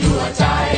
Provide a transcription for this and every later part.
ยั่วใจ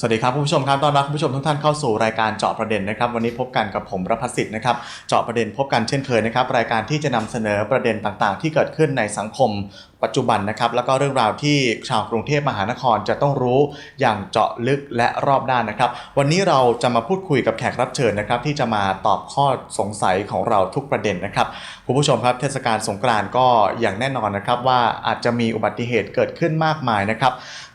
สวัสดีครับคุณผู้ชมครับ ต้อนรับคุณผู้ชมทุกท่านเข้าสู่รายการเจาะประเด็นนะครับ วันนี้พบกันกับผมรพัฒสิทธิ์นะครับ เจาะประเด็นพบกันเช่นเคยนะครับ รายการที่จะนำเสนอประเด็นต่างๆ ที่เกิดขึ้นในสังคมปัจจุบันนะครับ แล้วก็เรื่องราวที่ชาวกรุงเทพมหานครจะต้องรู้อย่างเจาะลึกและรอบด้านนะครับ วันนี้เราจะมาพูดคุยกับแขกรับเชิญนะครับ ที่จะมาตอบข้อสงสัยของเราทุกประเด็นนะครับคุณผู้ชมครับเทศกาลสงกรานต์ก็อย่างแน่นอนนะครับว่าอาจจะมีอุบัติเหตุเกิดขึ้นมากมายนะครับ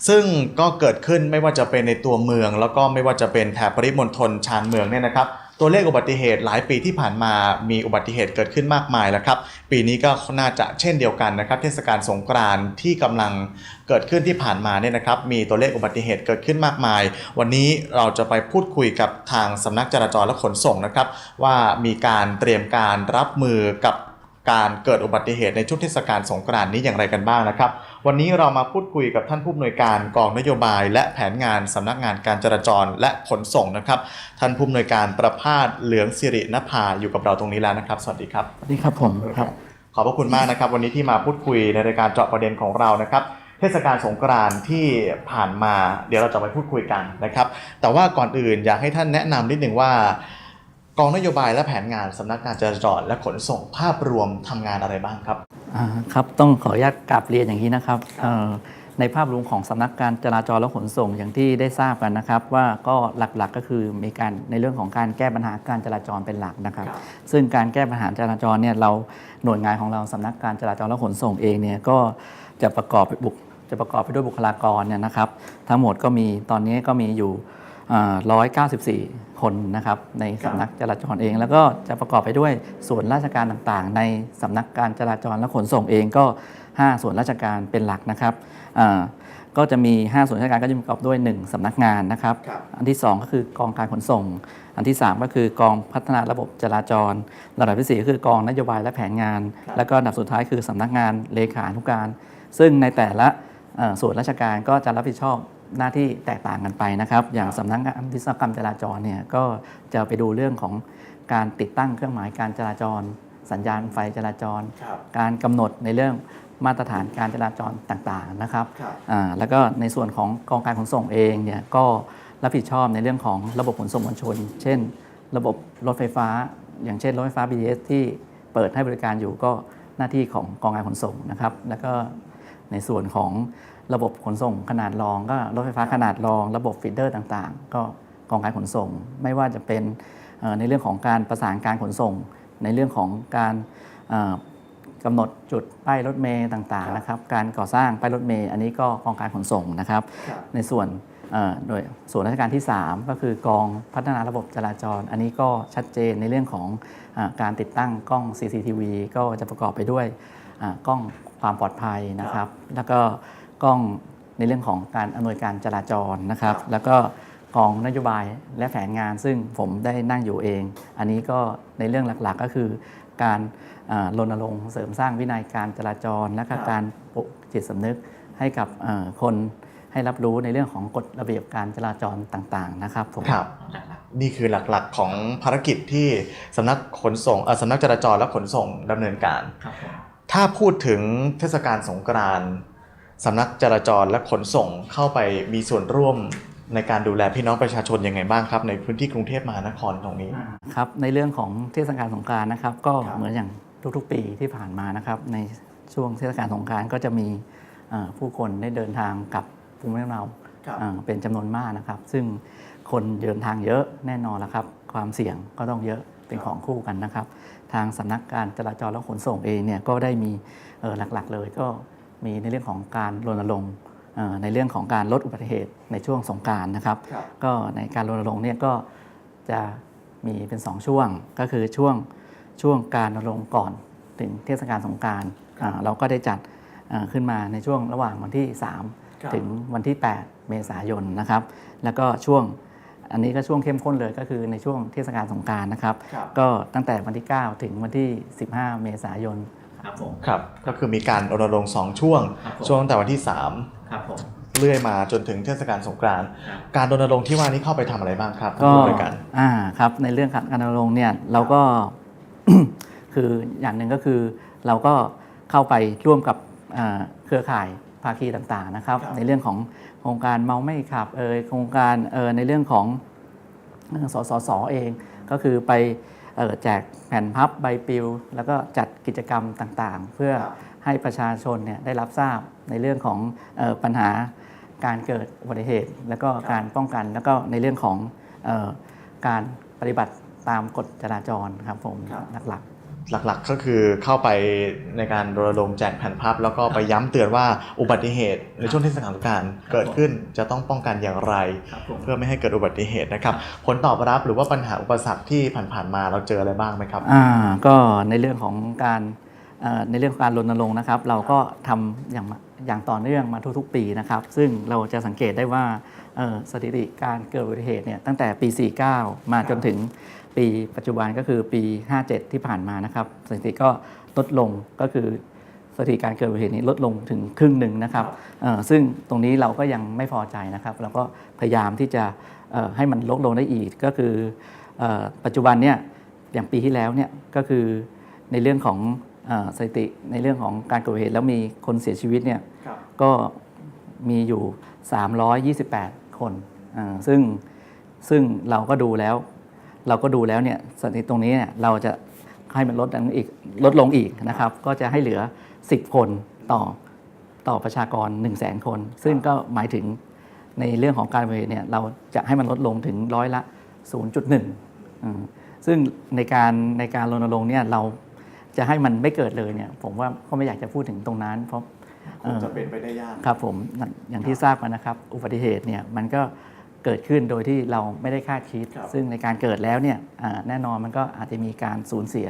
ซึ่งก็เกิดขึ้นไม่ว่าจะเป็นในตัวเมือง แล้วก็ไม่ว่าจะเป็นแถบปริมณฑลชานเมืองเนี่ยนะครับ ตัวเลขอุบัติเหตุหลายปีที่ผ่านมามีอุบัติเหตุเกิดขึ้นมากมายแล้วครับ ปีนี้ก็น่าจะเช่นเดียวกันนะครับ เทศกาลสงกรานต์ที่กำลังเกิดขึ้นที่ผ่านมาเนี่ยนะครับ มีตัวเลขอุบัติเหตุเกิดขึ้นมากมาย วันนี้เราจะไปพูดคุยกับทางสำนักจราจรและขนส่งนะครับ ว่ามีการเตรียมการรับมือกับการเกิดอุบัติเหตุในช่วงเทศกาลสงกรานต์นี้อย่างไรกันบ้างนะครับ วันนี้เรามาพูดคุยกับท่านผู้อำนวยการกองนโยบาย และแผนงานสำนักงานการจราจรและขนส่งนะครับ ท่านผู้อำนวยการประภาสเหลืองสิรินภาอยู่กับเราตรงนี้แล้วนะครับ สวัสดีครับสวัสดีครับผมครับ ขอบพระคุณมากนะครับ วันนี้ที่มาพูดคุยในรายการเจาะประเด็นของเรานะครับเทศกาลสงกรานต์ที่ผ่านมา เดี๋ยวเราจะไปพูดคุยกันนะครับ แต่ว่าก่อนอื่นอยากให้ท่านแนะนำนิดหนึ่งว่ากองนโยบายและแผนงานสำนักงานจราจรและขนส่งภาพรวมทำงานอะไรบ้างครับอ่า ครับต้องขออนุญาตกราบเรียนอย่างนี้นะครับเอ่อในภาพรวมของสำนักการจราจรและขนส่งอย่างที่ได้ทราบกันนะครับ ว่าก็หลักๆก็คือมีการในเรื่องของการแก้ปัญหาการจราจรเป็นหลักนะครับ ซึ่งการแก้ปัญหาจราจรเนี่ยเราหน่วยงานของเราสำนักการจราจรและขนส่งเองเนี่ยก็จะประกอบไปบุคจะประกอบไปด้วยบุคลากรเนี่ยนะครับ ทั้งหมดก็มีตอนนี้ก็มีอยู่ ร้อยเก้าสิบสี่คนนะครับในสำนักจราจรเอง แล้วก็จะประกอบไปด้วยส่วนราชการต่างๆ ในสำนักการจราจรและขนส่งเองก็ 5 ส่วนราชการเป็นหลักนะครับอ่าก็จะมี 5 ส่วนราชการก็จะประกอบด้วย 1สำนักงานนะครับครับ อันที่ 2 ก็คือกองการขนส่ง อันที่ 3 ก็คือกองพัฒนาระบบจราจร ระดับที่ 4 ก็คือกองนโยบายและแผนงาน แล้วก็อันดับสุดท้ายคือสำนักงานเลขานุการ ซึ่งในแต่ละเอ่อส่วนราชการก็จะรับผิดชอบ หน้าที่แตกต่างกันไปนะครับ อย่างสำนักงานวิศวกรรมจราจรเนี่ยก็จะไปดูเรื่องของการติดตั้งเครื่องหมายการจราจร สัญญาณไฟจราจรครับการกำหนดในเรื่องมาตรฐานการจราจรต่างๆนะครับครับอ่าแล้วก็ในส่วนของกองการขนส่งเองเนี่ยก็รับผิดชอบในเรื่องของระบบขนส่งมวลชน เช่น ระบบรถไฟฟ้า อย่างเช่นรถไฟฟ้า BTS ที่เปิดให้บริการอยู่ก็หน้าที่ของกองการขนส่งนะครับ แล้วก็ในส่วนของ ระบบขนส่งขนาดรอง ก็รถไฟฟ้าขนาดรอง ระบบฟีดเดอร์ต่างๆ ก็กองการขนส่ง ไม่ว่าจะเป็นเอ่อในเรื่องของการประสานการขนส่ง ในเรื่องของการเอ่อกำหนดจุดป้ายรถเมย์ต่างๆนะครับการก่อสร้างป้ายรถเมย์อันนี้ก็กองการขนส่งนะครับ ในส่วนเอ่อโดยส่วนราชการที่ 3 ก็คือกองพัฒนาระบบจราจร อันนี้ก็ชัดเจนในเรื่องของอาการติดตั้งกล้อง CCTV ก็จะประกอบไปด้วยอ่ากล้องความปลอดภัยนะครับ แล้วก็ กล้องในเรื่องของการอำนวยการจราจรนะครับ แล้วก็กองนโยบายและแผนงานซึ่งผมได้นั่งอยู่เอง อันนี้ก็ในเรื่องหลักๆก็คือ การอ่ารณรงค์เสริมสร้างวินัยการจราจร และก็การปลุกจิตสำนึกให้กับเอ่อคนให้รับรู้ในเรื่องของกฎระเบียบการจราจรต่างๆนะครับผมครับนี่คือหลักๆของภารกิจที่สำนักขนส่งเอ่อสำนักจราจรและขนส่งดำเนินการ ถ้าพูดถึงเทศกาลสงกรานต์ สำนักจราจรและขนส่งเข้าไปมีส่วนร่วมในการดูแลพี่น้องประชาชนยังไงบ้างครับ ในพื้นที่กรุงเทพมหานครตรงนี้ ครับในเรื่องของเทศกาลสงกรานต์นะครับ ก็ครับเหมือนอย่างทุกๆ ปีที่ผ่านมานะครับ ในช่วงเทศกาลสงกรานต์ก็จะมีเอ่อผู้คนได้เดินทางกลับภูมิลำเนาเอ่อเป็นจำนวนมากนะครับ ซึ่งคนเดินทางเยอะแน่นอนแล้วครับ ความเสี่ยงก็ต้องเยอะเป็นของคู่กันนะครับ ทางสำนักการจราจรและขนส่งเองเนี่ยก็ได้มีเอ่อหลักๆเลยก็ มีในเรื่องของการรณรงค์เอ่อในเรื่องของการลดอุบัติเหตุในช่วงสงกรารนะครับครับ ก็ในการรณรงค์เนี่ยก็จะมีเป็น 2 ช่วงก็คือช่วงช่วงการรณรงค์ก่อนถึงเทศกาลสงกรารเราก็ได้จัดเอ่อขึ้นมาในช่วงระหว่างวันที่ครับ3ถึงวันที่ 8 เมษายนนะครับ แล้วก็ช่วงอันนี้ก็ช่วงเข้มข้นเลยก็คือในช่วงเทศกาลสงกรารนะครับครับ ก็ตั้งแต่วันที่ 9 ถึงวันที่ 15 เมษายน ครับผมครับก็คือมีการรณรงค์สองช่วงครับผมช่วงตั้งแต่วันที่ครับผม3เรื่อยมาจนถึงเทศกาลสงกรานต์การรณรงค์ที่ว่านี้เข้าไปทำอะไรบ้างครับท่านก็ผู้บริการอ่าครับในเรื่องการรณรงค์เนี่ยเราก็คืออย่างหนึ่งก็คือเราก็เข้าไปร่วมกับอ่าเครือข่ายภาคีต่างๆนะครับครับ ในเรื่องของโครงการเมาไม่ขับเอยโครงการเออในเรื่องของเอ่อสสสเองก็คือไปเอ่อ แจกแผ่นพับใบปลิว แล้วก็จัดกิจกรรมต่างๆ เพื่อครับให้ประชาชนเนี่ยได้รับทราบในเรื่องของเออปัญหาการเกิดอุบัติเหตุ แล้วก็การป้องกันแล้วก็ในเรื่องของเออการปฏิบัติตามกฎจราจรครับผมครับหลัก หลักๆก็คือเข้าไปในการรณรงค์แจกแผ่นพับ แล้วก็ไปย้ำเตือนว่าอุบัติเหตุในช่วงเทศกาลสงกรารเกิดขึ้นจะต้องป้องกันอย่างไรๆครับผมเพื่อไม่ให้เกิดอุบัติเหตุนะครับผลตอบรับหรือว่าปัญหาอุปสรรคที่ผ่านๆมาเราเจออะไรบ้างไหมครับอ่าก็ในเรื่องของการเอ่อในเรื่องของการรณรงค์นะครับ เราก็ทำอย่างมาอย่างต่อเนื่องมาทุกๆ ปีนะครับ ซึ่งเราจะสังเกตได้ว่าเอ่อสถิติการเกิดอุบัติเหตุเนี่ยตั้งแต่ปี 49 มาจนถึง ปีปัจจุบันก็คือปี 57 ที่ผ่านมานะครับสถิติก็ลดลงก็คือสถิติการเกิดอุบัติเหตุนี้ลดลงถึงครึ่งหนึ่งนะครับเอ่อซึ่งตรงนี้เราก็ยังไม่พอใจนะครับเราก็พยายามที่จะเอ่อให้มันลดลงได้อีกก็คือเอ่อปัจจุบันเนี่ยอย่างปีที่แล้วเนี่ยก็คือในเรื่องของเออสถิติในเรื่องของการเกิดอุบัติเหตุแล้วมีคนเสียชีวิตเนี่ยครับก็มีอยู่ 328 คนอ่าซึ่งซึ่งเราก็ดูแล้ว เราก็ดูแล้วเนี่ยสถิติตรงนี้เนี่ยเราจะให้มันลดลงอีกลดลงอีกนะครับ ก็จะให้เหลือ 10 คนต่อต่อประชากร 1 0 0 0 0แคน ซึ่งก็หมายถึงในเรื่องของการอุบัติเหตุเนี่ยเราจะให้มันลดลงถึงร้อยละ 0.1อืมซึ่งในการในการรณรงค์เนี่ยเราจะให้มันไม่เกิดเลยเนี่ยผมว่าก็ไม่อยากจะพูดถึงตรงนั้น เพราะคงจะเป็นไปได้ยากครับผมอย่างอย่างที่ทราบมานะครับ อุบัติเหตุเนี่ยมันก็ เกิดขึ้นโดยที่เราไม่ได้คาดคิดครับซึ่งในการเกิดแล้วเนี่ยอ่าแน่นอนมันก็อาจจะมีการสูญเสีย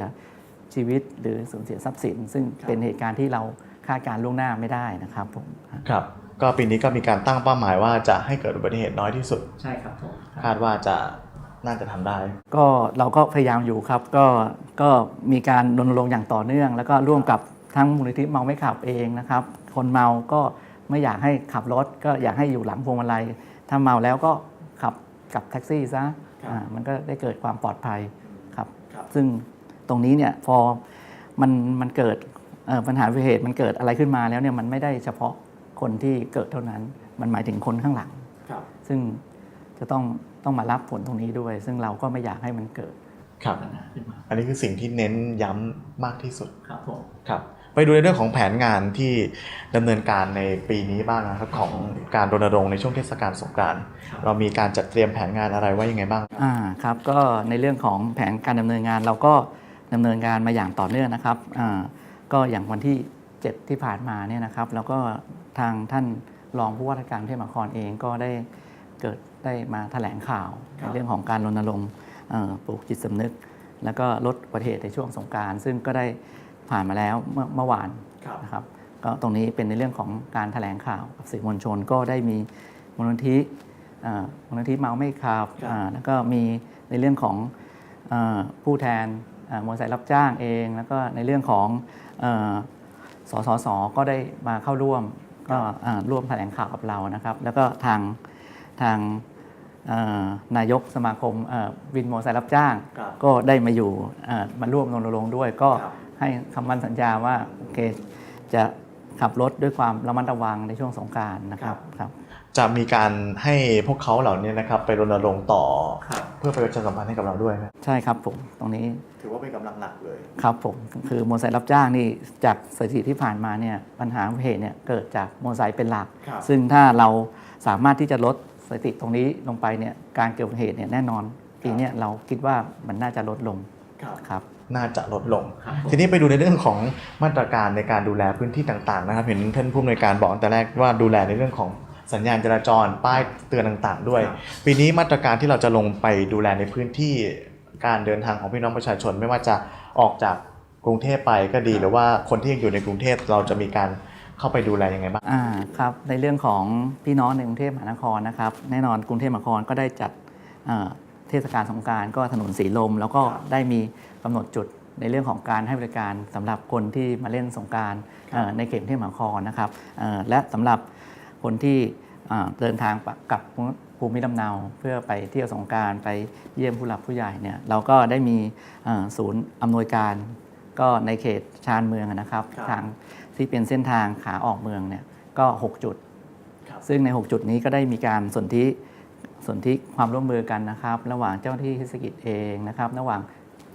ชีวิตหรือสูญเสียทรัพย์สิน ซึ่งเป็นเหตุการณ์ที่เราคาดการณ์ล่วงหน้าไม่ได้นะครับผมครับก็ปีนี้ก็มีการตั้งเป้าหมายว่าจะให้เกิดอุบัติเหตุน้อยที่สุดใช่ครับผมคาดว่าจะน่าจะทำได้ ก็เราก็พยายามอยู่ครับก็ก็มีการรณรงค์อย่างต่อเนื่อง แล้วก็ร่วมกับทั้งมูลนิธิเมาไม่ขับเองนะครับ คนเมาก็ไม่อยากให้ขับรถ ก็อยากให้อยู่หลังพวงมาลัย ถ้าเมาแล้วก็ขับกลับแท็กซี่ซะครับอ่ามันก็ได้เกิดความปลอดภัยครับครับ ซึ่งตรงนี้เนี่ยพอมันมันเกิดเอ่อปัญหาอุบัติเหตุมันเกิดอะไรขึ้นมาแล้วเนี่ยมันไม่ได้เฉพาะคนที่เกิดเท่านั้น มันหมายถึงคนข้างหลังครับซึ่งจะต้องต้องมารับผลตรงนี้ด้วย ซึ่งเราก็ไม่อยากให้มันเกิดครับปัญหาขึ้นมาอันนี้คือสิ่งที่เน้นย้ำมากที่สุดครับผมครับ ไปดูในเรื่องของแผนงานที่ดำเนินการในปีนี้บ้างนะครับของการรณรงค์ในช่วงเทศกาลสงกรานต์เรามีการจัดเตรียมแผนงานอะไรไว้ยังไงบ้างอ่าครับก็ในเรื่องของแผนการดำเนินงานเราก็ดำเนินการมาอย่างต่อเนื่องนะครับอ่าก็อย่างวันที่ 7 ที่ผ่านมาเนี่ยนะครับ แล้วก็ทางท่านรองผู้ว่าราชการกรุงเทพมหานครเองก็ได้เกิดได้มาแถลงข่าวครับในเรื่องของการรณรงค์เอ่อปลูกจิตสำนึก แล้วก็ลดอุบัติเหตุในช่วงสงกราร ซึ่งก็ได้ ผ่านมาแล้วเมื่อเมื่อวานครับนะครับก็ตรงนี้เป็นในเรื่องของการแถลงข่าวกับสื่อมวลชนก็ได้มีมูลนิธิเอ่อมูลนิธิเมาไม่ขับครับอ่าแล้วก็มีในเรื่องของเออผู้แทนเอ่อมอเตอร์ไซค์รับจ้างเอง แล้วก็ในเรื่องของเออสสสก็ได้มาเข้าร่วมก็อ่าร่วมแถลงข่าวกับเรานะครับ แล้วก็ทางทางเอ่อนายกสมาคมเอ่อวินมอเตอร์ไซค์รับจ้างครับก็ได้มาอยู่เอ่อมาร่วมรณรงค์ด้วยก็ครับ ให้คำมั่นสัญญาว่าโอเคจะขับรถด้วยความระมัดระวังในช่วงสงกรารนะครับครับ จะมีการให้พวกเขาเหล่านี้นะครับไปรณรงค์ต่อครับเพื่อไปประชาสัมพันธ์ให้กับเราด้วยไหมใช่ครับผมตรงนี้ถือว่าเป็นกำลังหลักเลยครับผมคือมอเตอร์ไซค์รับจ้างนี่จากสถิติที่ผ่านมาเนี่ยปัญหาอุบัติเหตุเนี่ยเกิดจากมอเตอร์ไซค์เป็นหลักครับซึ่งถ้าเราสามารถที่จะลดสถิติตรงนี้ลงไปเนี่ยการเกิดอุบัติเหตุเนี่ยแน่นอนปีเนี้ยเราคิดว่ามันน่าจะลดลงครับ น่าจะลดลงครับผมทีนี้ไปดูในเรื่องของมาตรการในการดูแลพื้นที่ต่างๆนะครับเห็นท่านผู้อำนวยการบอกตั้งแต่แรกว่าดูแลในเรื่องของสัญญาณจราจรป้ายเตือนต่างๆ ด้วยครับปีนี้มาตรการที่เราจะลงไปดูแลในพื้นที่การเดินทางของพี่น้องประชาชน ไม่ว่าจะออกจากกรุงเทพไปก็ดีหรือว่าคนที่ยังอยู่ในกรุงเทพเราจะมีการเข้าไปดูแลยังไงบ้างอ่าครับในเรื่องของพี่น้องในกรุงเทพมหานครนะครับแน่นอนกรุงเทพมหานครก็ได้จัดเอ่อเทศกาลสงกรารก็ถนนสีลม แล้วก็ได้มี กำหนดจุดในเรื่องของการให้บริการสำหรับคนที่มาเล่นสงกรารในเขตกรุงเทพมหานครนะครับเอ่อและสำหรับคนที่เอ่อเดินทางกลับภูมิลำเนาเพื่อไปเที่ยวสงกรารไปเยี่ยมผู้หลักผู้ใหญ่เนี่ยเราก็ได้มีเอ่อศูนย์อำนวยการก็ในเขตชานเมืองนะครับครับทางที่เป็นเส้นทางขาออกเมืองเนี่ยก็ 6 จุดครับซึ่งใน 6 จุดนี้ก็ได้มีการสนธิสนธิความร่วมมือกันนะครับ ระหว่างเจ้าหน้าที่เทศกิจเองนะครับ ระหว่าง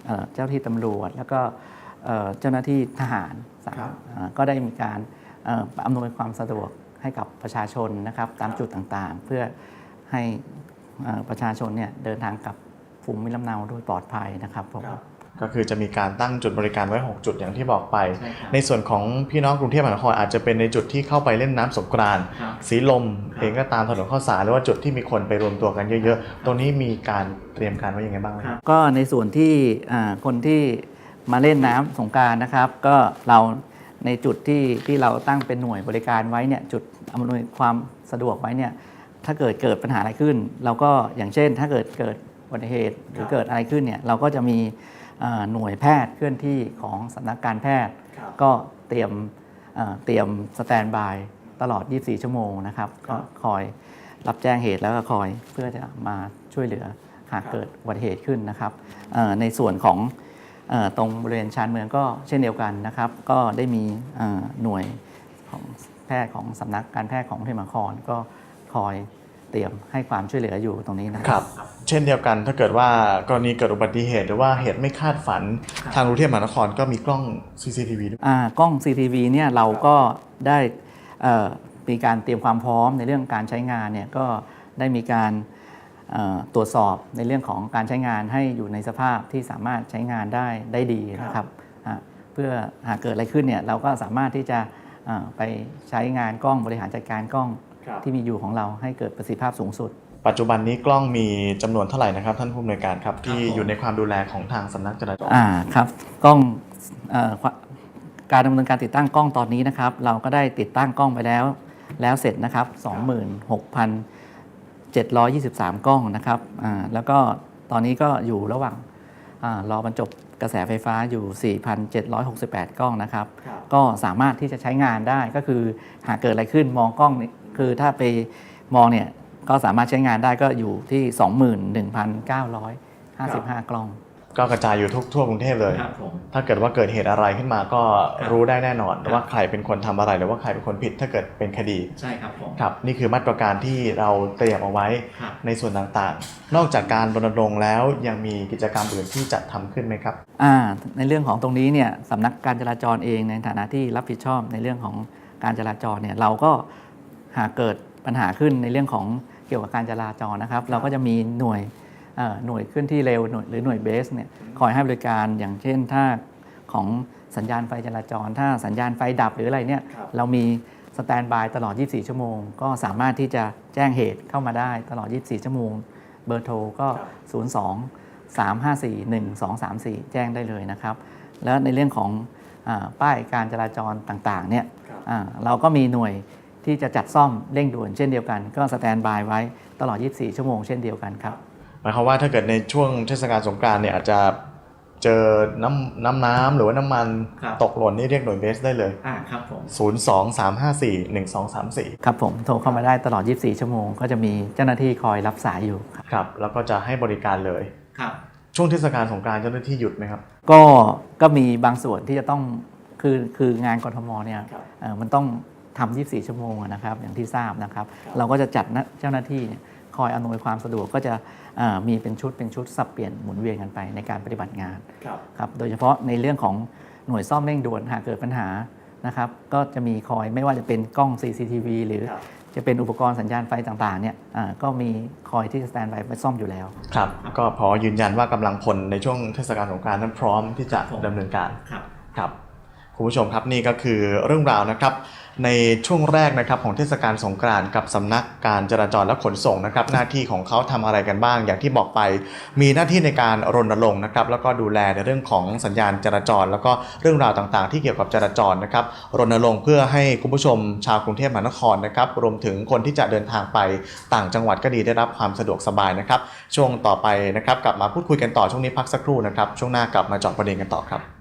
เอ่อเจ้าหน้าที่ตำรวจ แล้วก็เอ่อเจ้าหน้าที่ทหารสามครับเอ่อก็ได้มีการเอ่ออำนวยความสะดวกให้กับประชาชนนะครับ ตามจุดต่างๆ เพื่อให้เอ่อประชาชนเนี่ยเดินทางกลับภูมิลำเนาโดยปลอดภัยนะครับผม ก็คือจะมีการตั้งจุดบริการไว้ 6 จุดอย่างที่บอกไปใช่ครับในส่วนของพี่น้องกรุงเทพมหานครอาจจะเป็นในจุดที่เข้าไปเล่นน้ำสงกรานต์ครับสีลมครับเองก็ตามถนนข้าวสารหรือว่าจุดที่มีคนไปรวมตัวกันเยอะๆ ตรงนี้มีการเตรียมการไว้ยังไงบ้างไหมครับก็ในส่วนที่อ่าคนที่มาเล่นน้ำสงกรารนะครับ ก็เราในจุดที่ที่เราตั้งเป็นหน่วยบริการไว้เนี่ยจุดอำนวยความสะดวกไว้เนี่ยถ้าเกิดเกิดปัญหาอะไรขึ้น เราก็อย่างเช่น ถ้าเกิดเกิดอุบัติเหตุหรือเกิดอะไรขึ้นเนี่ยเราก็จะมีอ่า หน่วยแพทย์เคลื่อนที่ของสำนักการแพทย์ครับก็เตรียมเอ่อเตรียมสแตนบายตลอด 24 ชั่วโมงนะครับก็คอยรับแจ้งเหตุแล้วก็คอยเพื่อจะมาช่วยเหลือหากเกิดอุบัติเหตุขึ้นนะครับเอ่อในส่วนของเออตรงบริเวณชานเมืองก็เช่นเดียวกันนะครับ ก็ได้มีเอ่อหน่วยของแพทย์ของสำนักการแพทย์ของกรุงเทพมหานครก็คอย เตรียมให้ความช่วยเหลืออยู่ตรงนี้นะคครัรับบเช่นเดียวกันถ้าเกิดว่ากรณีเกิดอุบัติเหตุหรือว่าเหตุไม่คาดฝันทางกรุงเทพมหานครก็มีกล้อง CCTV ด้วยอ่ากล้อง CCTV เนี่ยเราก็ได้เอ่อมีการเตรียมความพร้อมในเรื่องการใช้งานเนี่ยก็ได้มีการเอ่อตรวจสอบในเรื่องของการใช้งานให้อยู่ในสภาพที่สามารถใช้งานได้ได้ดีนะครับอ่าเพื่อหากเกิดอะไรขึ้นเนี่ยเราก็สามารถที่จะอ่าไปใช้งานกล้องบริหารจัดการกล้องครับ ที่มีอยู่ของเราให้เกิดประสิทธิภาพสูงสุด ปัจจุบันนี้กล้องมีจำนวนเท่าไหร่นะครับ ท่านผู้อำนวยการครับที่ผมอยู่ในความดูแลของทางสำนักจราจรอ่าครับกล้องเอ่อควการดำเนินการติดตั้งกล้องตอนนี้นะครับ เราก็ได้ติดตั้งกล้องไปแล้ว แล้วเสร็จนะครับ 26,723 กล้องนะครับอ่าแล้วก็ตอนนี้ก็อยู่ระหว่างอารอบรรจบกระแสไฟฟ้าอยู่ 4,768 กล้องนะครับครับ ก็สามารถที่จะใช้งานได้ก็คือหากเกิดอะไรขึ้นมองกล้องนี่ คือถ้าไปมองเนี่ยก็สามารถใช้งานได้ก็อยู่ที่ 21,955 กล้อง ก็กระจายอยู่ทุกทั่วกรุงเทพเลย ครับผมถ้าเกิดว่าเกิดเหตุอะไรขึ้นมาก็ครับรู้ได้แน่นอนครับว่าใครเป็นคนทำอะไรหรือว่าใครเป็นคนผิดถ้าเกิดเป็นคดีใช่ครับผมครับนี่คือมาตรการที่เราเตรียมเอาไว้ครับ ในส่วนต่างๆ นอกจากการรณรงค์แล้วยังมีกิจกรรมอื่นที่จัดทำขึ้นไหมครับ อ่าในเรื่องของตรงนี้เนี่ยสำนักการจราจรเองในฐานะที่รับผิดชอบในเรื่องของการจราจรเนี่ยเราก็ หากเกิดปัญหาขึ้นในเรื่องของเกี่ยวกับการจราจรนะครับ เราก็จะมีหน่วยเอ่อหน่วยเคลื่อนที่เร็วหน่วยหรือหน่วยเบสเนี่ยคอยให้บริการอย่างเช่นถ้าของสัญญาณไฟจราจร ถ้าสัญญาณไฟดับหรืออะไรเนี่ยครับเรามีสแตนบายตลอด 24 ชั่วโมง ก็สามารถที่จะแจ้งเหตุเข้ามาได้ตลอด 24 ชั่วโมง เบอร์โทรก็ 02 354 1234 แจ้งได้เลยนะครับ แล้วในเรื่องของอาป้ายการจราจรต่างๆเนี่ยครับอ่าเราก็มีหน่วย ที่จะจัดซ่อมเร่งด่วนเช่นเดียวกัน ก็สแตนบายไว้ตลอด 24 ชั่วโมงเช่นเดียวกันครับหมายความว่าถ้าเกิดในช่วงเทศกาลสงกรานต์เนี่ยอาจจะเจอน้ำน้ำน้ำหรือว่าน้ำมันครับตกหล่นนี่เรียกหน่วยเบสได้เลยอ่าครับผม023541234 ครับผมโทรเข้ามาได้ตลอด 24 ชั่วโมง ก็จะมีเจ้าหน้าที่คอยรับสายอยู่ครับครับ แล้วก็จะให้บริการเลยครับช่วงเทศกาลสงกรานต์เจ้าหน้าที่หยุดไหมครับ ก็ก็มีบางส่วนที่จะต้องคือคืองานกทมเนี่ยครับเอ่อมันต้อง ทำ 24 ชั่วโมงอะนะครับ อย่างที่ทราบนะครับ เราก็จะจัดนะเจ้าหน้าที่เนี่ยคอยอำนวยความสะดวกก็จะอ่ามีเป็นชุดเป็นชุดสับเปลี่ยนหมุนเวียนกันไปในการปฏิบัติงานครับครับโดยเฉพาะในเรื่องของหน่วยซ่อมเร่งด่วนหากเกิดปัญหานะครับก็จะมีคอยไม่ว่าจะเป็นกล้อง CCTV หรือครับจะเป็นอุปกรณ์สัญญาณไฟต่างๆเนี่ยอ่าก็มีคอยที่จะสแตนบายไว้ซ่อมอยู่แล้ว ครับ ก็พอยืนยันว่ากำลังพลในช่วงเทศกาลสงกรานต์นั้นพร้อมที่จะครับดำเนินการ ครับ ครับ คุณผู้ชมครับนี่ก็คือเรื่องราวนะครับ ในช่วงแรกนะครับของเทศกาลสงกรานต์กับสำนักการจราจรและขนส่งนะครับ หน้าที่ของเขาทำอะไรกันบ้าง อย่างที่บอกไป มีหน้าที่ในการรณรงค์นะครับ แล้วก็ดูแลในเรื่องของสัญญาณจราจร แล้วก็เรื่องราวต่างๆ ที่เกี่ยวกับจราจรนะครับรณรงค์เพื่อให้คุณผู้ชมชาวกรุงเทพมหานครนะครับรวมถึงคนที่จะเดินทางไปต่างจังหวัดก็ดีได้รับความสะดวกสบายนะครับ ช่วงต่อไปนะครับกลับมาพูดคุยกันต่อช่วงนี้พักสักครู่นะครับช่วงหน้ากลับมาเจาะประเด็นกันต่อครับ